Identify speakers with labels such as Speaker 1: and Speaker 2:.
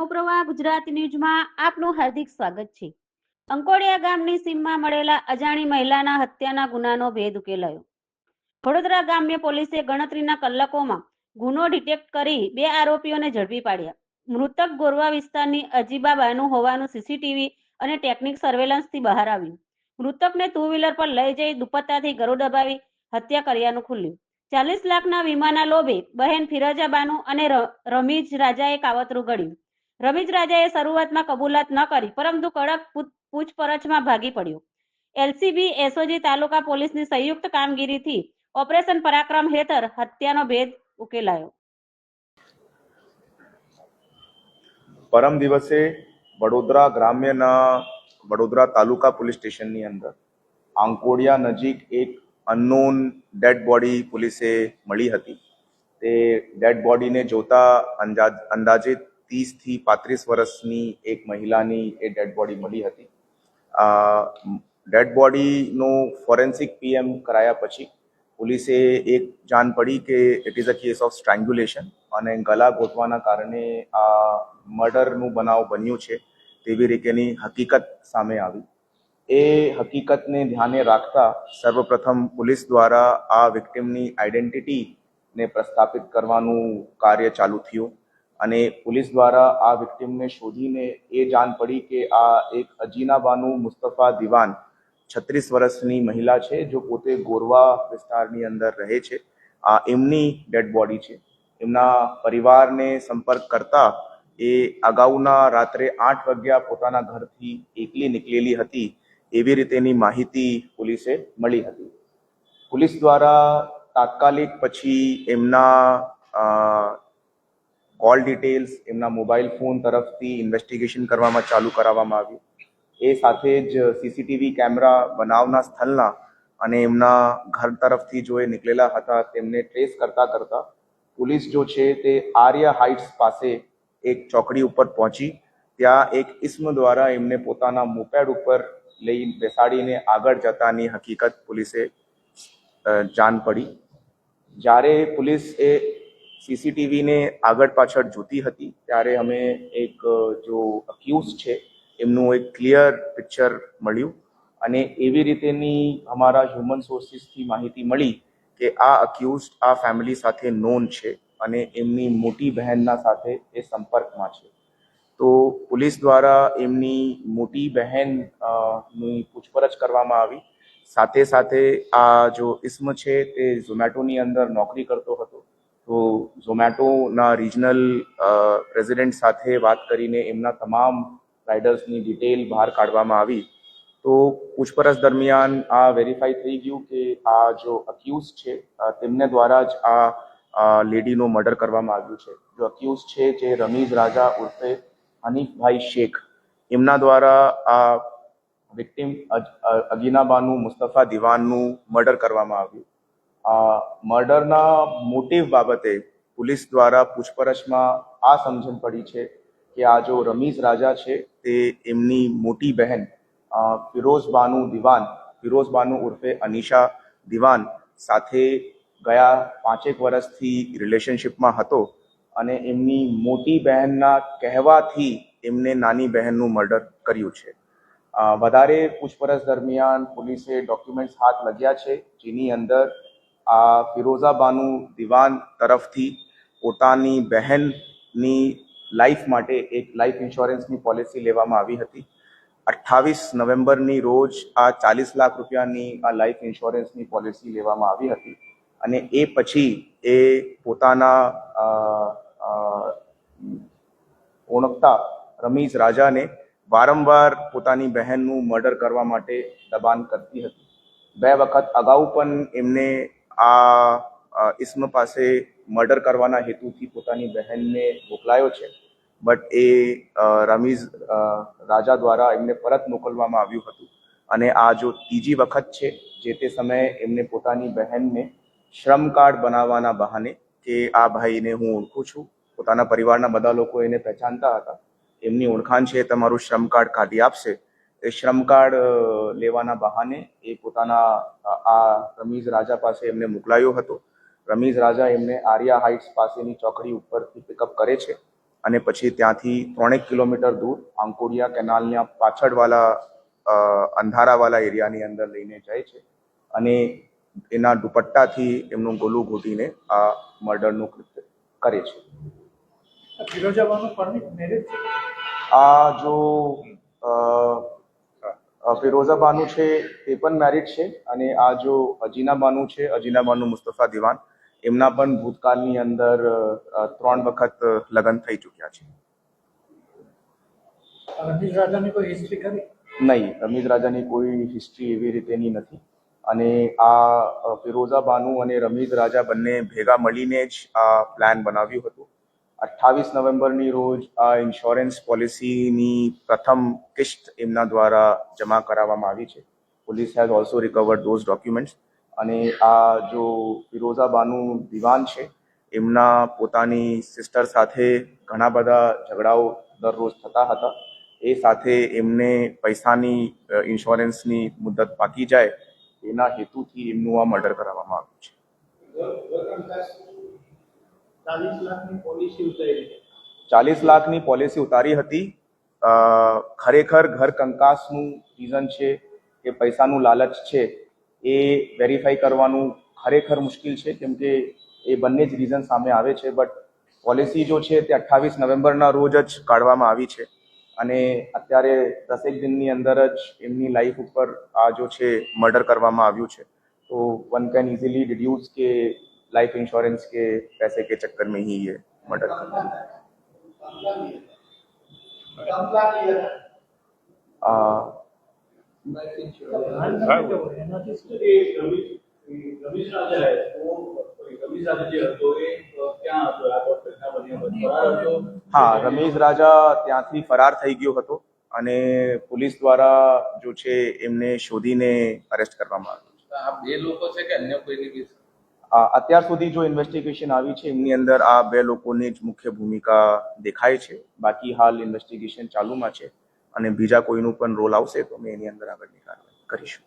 Speaker 1: નવપ્રવાહ ગુજરાત ન્યૂઝમાં આપનું હાર્દિક સ્વાગત છે. અંકોડિયા ગામની સીમમાં મળેલા અજાણી મહિલાના હત્યાના ગુનાનો ભેદ ઉકેલાયો. વડોદરા ગામ્ય પોલીસે ગણતરીના કલાકોમાં ગુનો ડિટેક્ટ કરી બે આરોપીઓને ઝડપી પાડ્યા. મૃતક ગોરવા વિસ્તારની અજીબા બાનુ હોવાનું સીસીટીવી અને ટેકનિક સર્વેલન્સથી બહાર આવ્યું. મૃતકને ટુ વ્હીલર પર લઈ જઈ દુપટ્ટાથી ગરો દબાવી હત્યા કર્યાનું ખુલ્યું. ચાલીસ લાખના વીમાના લોભે બહેન ફિરોજા બાનુ અને રમીજ રાજાએ કાવતરું ઘડ્યું રમીજ રાજાએ શરૂઆતમાં કબૂલાત ન કરી, પરંતુ કડક પૂછપરછમાં ભાગી પડ્યો. એલસીબી, એસઓજી તાલુકા પોલીસની સંયુક્ત કામગીરીથી ઓપરેશન પરાક્રમ હેઠળ હત્યાનો ભેદ ઉકેલાયો.
Speaker 2: પરમ દિવસે વડોદરા ગ્રામ્યના વડોદરા તાલુકા પોલીસ સ્ટેશનની અંદર આંકોડિયા નજીક એક અનનોન ડેડ બોડી પોલીસે મળી હતી. તે ડેડ બોડીને જોતા અંદાજ અંદાજે ત્રીસથી પાંત્રીસ વર્ષની એક મહિલાની એ ડેડ બોડી મળી હતી ડેડ બોડીનું ફોરેન્સિક પીએમ કરાયા પછી પોલીસે એક જાણ પડી કે it is a case of strangulation અને ગળા ગોતવાના કારણે આ મર્ડરનું બનાવ બન્યું છે તેવી રીતેની હકીકત સામે આવી એ હકીકતને ધ્યાને રાખતા સર્વપ્રથમ પોલીસ દ્વારા આ વિક્ટિમની આઈડેન્ટિટીને પ્રસ્થાપિત કરવાનું કાર્ય ચાલુ થયું અને પોલીસ દ્વારા આ વિક્ટિમને શોધીને એ જાણ પડી કે આ એક અજીનાબાનુ મુસ્તફા દિવાન છત્રીસ વર્ષની મહિલા છે, જો પોતે ગોરવા વિસ્તારની અંદર રહે છે. આ એમની ડેડ બોડી છે. એમના પરિવારને સંપર્ક કરતા એ અગાઉના રાત્રે આઠ વાગ્યા પોતાના ઘરથી એકલી નીકળેલી હતી એવી રીતેની માહિતી પોલીસે મળી હતી. પોલીસ દ્વારા તાત્કાલિક પછી એમના કોલ ડિટેલ્સ એમના મોબાઈલ ફોન તરફથી ઇન્વેસ્ટિગેશન કરવામાં ચાલુ કરાવવામાં આવ્યું. એ સાથે જ સીસીટીવી કેમેરા બનાવના સ્થળના અને એમના ઘર તરફથી જો એ નીકળેલા હતા તેમને ટ્રેસ કરતા કરતા પોલીસ જો છે તે આર્ય હાઇટ્સ પાસે એક ચોકડી ઉપર પહોંચી. ત્યાં એક ઇસ્મ દ્વારા એમને પોતાના મોપેડ ઉપર લઈ બેસાડીને આગળ જતાની હકીકત પોલીસે જાણ પડી. જ્યારે પોલીસ એ સીસીટીવીને આગળ પાછળ જોતી હતી, ત્યારે અમે એક, જો અક્યુઝ છે, એમનું એક ક્લિયર પિક્ચર મળ્યું. અને એવી રીતેની અમારા હ્યુમન સોર્સિસથી માહિતી મળી કે આ અક્યુઝ આ ફેમિલી સાથે નોન છે અને એમની મોટી બહેનના સાથે એ સંપર્કમાં છે. તો પોલીસ દ્વારા એમની મોટી બહેનની પૂછપરછ કરવામાં આવી. સાથે સાથે આ જો ઇસ્મ છે તે ઝોમેટોની અંદર નોકરી કરતો હતો. તો ઝોમેટોના રિજનલ પ્રેસિડેન્ટ સાથે વાત કરીને એમના તમામ રાઇડર્સની ડિટેલ બહાર કાઢવામાં આવી. તો પૂછપરછ દરમિયાન આ વેરીફાઈ થઈ ગયું કે આ જો અક્યુઝ છે તેમને દ્વારા જ આ લેડીનો મર્ડર કરવામાં આવ્યું છે. જો અક્યુઝ છે જે રમીઝ રાજા ઉર્ફે હનીફભાઈ શેખ. એમના દ્વારા આ વિક્ટિમ અગીનાબાનું મુસ્તફા દિવાનનું મર્ડર કરવામાં આવ્યું. મર્ડરના મોટિવ બાબતે પોલીસ દ્વારા પૂછપરછમાં આ સમજણ પડી છે કે આ જો રમીઝ રાજા છે, તે એમની મોટી બહેન ફિરોઝ બાનુ દિવાન, ફિરોઝ બાનુ ઉર્ફે અનિશા દિવાન સાથે ગયા પાંચેક વર્ષથી રિલેશનશિપમાં હતો અને એમની મોટી બહેનના કહેવાથી એમને નાની બહેનનું મર્ડર કર્યું છે. વધારે પૂછપરછ દરમિયાન પોલીસે ડોક્યુમેન્ટ્સ હાથ લગ્યા છે, જેની અંદર આ ફિરોઝા બાનુ દિવાન તરફથી પોતાની બહેનની લાઈફ માટે એક લાઈફ ઇન્સ્યોરન્સની પોલિસી લેવામાં આવી હતી. અઠ્ઠાવીસ નવેમ્બરની રોજ આ ચાલીસ લાખ રૂપિયાની આ લાઈફ ઇન્સ્યોરન્સની પોલિસી લેવામાં આવી હતી અને એ પછી એ પોતાના ઓળખતા રમીઝ રાજાને વારંવાર પોતાની બહેનનું મર્ડર કરવા માટે દબાણ કરતી હતી. બે વખત અગાઉ પણ એમને આ ઇસ્મ પાસે મર્ડર કરવાના હેતુથી પોતાની બહેનને મોકલાયો છે. બટ એ રમીઝ રાજા દ્વારા એમને પરત મોકલવામાં આવ્યું હતું. અને આ જો ત્રીજી વખત છે, જે તે સમયે એમને પોતાની બહેનને શ્રમ કાર્ડ બનાવવાના બહાને કે આ ભાઈને હું ઓળખું છું, પોતાના પરિવારના બધા લોકો એને પહેચાનતા હતા, એમની ઓળખાણ છે, તમારું શ્રમ કાર્ડ કાઢી આપશે શ્રમ કાર્ડ લેવાના બહાને એ પોતાના આ રમીઝ રાજા પાસે એમને મોકલાયો હતો. રમીઝ રાજા એમને આર્યા હાઇટ્સ પાસેની ચોકડી ઉપરથી પિકઅપ કરે છે અને પછી ત્યાંથી ત્રણેક કિલોમીટર દૂર આંકોડિયા કેનાલના પાછળવાળા અંધારાવાળા એરિયાની અંદર લઈને જાય છે અને એના દુપટ્ટાથી એમનું ગોલું ઘૂંટીને આ મર્ડરનું કૃત્ય કરે છે. આ જો ફિરોઝા બાનુ છે તે પણ મેરિડ છે અને આ જો અજીના બાનુ છે અજીના બાનુ મુસ્તફા દિવાન એમના પણ ભૂતકાળની અંદર ત્રણ વખત લગ્ન થઈ ચૂક્યા છે.
Speaker 3: રમીશ રાજાની કોઈ હિસ્ટ્રી ખરી?
Speaker 2: નહીં રમીજ રાજાની કોઈ હિસ્ટ્રી એવી રીતેની નથી. અને આ ફિરોઝા બાનુ અને રમીજ રાજા બંને ભેગા મળીને જ આ પ્લાન બનાવ્યું હતું. અઠ્ઠાવીસ નવેમ્બરની રોજ આ ઇન્સ્યોરન્સ પોલિસીની પ્રથમ કિસ્ત એમના દ્વારા જમા કરાવવામાં આવી છે. Police has also recovered those documents અને આ જો ફિરોઝાબાનું દિવાન છે, એમના પોતાની સિસ્ટર સાથે ઘણા બધા ઝઘડાઓ દરરોજ થતા હતા. એ સાથે એમને પૈસાની ઇન્સ્યોરન્સની મુદત પાકી જાય એના હેતુથી એમનું આ મર્ડર કરાવવામાં આવ્યું છે.
Speaker 3: ચાલીસ લાખની પોલિસી ઉતારી
Speaker 2: ચાલીસ લાખની પોલિસી ઉતારી હતી ખરેખર ઘર કંકાસનું રીઝન છે કે પૈસાનું લાલચ છે એ વેરીફાઈ કરવાનું ખરેખર મુશ્કેલ છે કેમ કે એ બંને જ રીઝન સામે આવે છે બટ પોલિસી જો છે તે અઠ્ઠાવીસ નવેમ્બરના રોજ જ કાઢવામાં આવી છે. અને અત્યારે દસેક દિનની અંદર જ એમની લાઈફ ઉપર આ જો છે મર્ડર કરવામાં આવ્યું છે. તો વન કેન ઇઝીલી ડિડ્યુસ કે लाइफ इंश्योरेंस के पैसे के चक्कर में ही ये मर्डर कर आ,
Speaker 3: એનાથી શું
Speaker 4: એ રમીશ રમીશ રાજા હે તો રમીશ રાજા જે હતો એ ક્યાં હતો આ ઘટના બન્યા પછી ફરાર હતો
Speaker 2: હા રમેશ રાજા ત્યાંથી ફરાર થઈ ગયો હતો અને પોલીસ દ્વારા જો છે એમને શોધીને અરેસ્ટ કરવામાં આવ્યો
Speaker 4: આ બે લોકો છે કે અન્ય કોઈની બી
Speaker 2: આ અત્યાર સુધી જો ઇન્વેસ્ટિગેશન આવી છે, એમની અંદર આ બે લોકોની જ મુખ્ય ભૂમિકા દેખાય છે. બાકી હાલ ઇન્વેસ્ટિગેશન ચાલુમાં છે અને બીજા કોઈનું પણ રોલ આવશે તો અમે એની અંદર આગળની કાર્યવાહી કરીશું.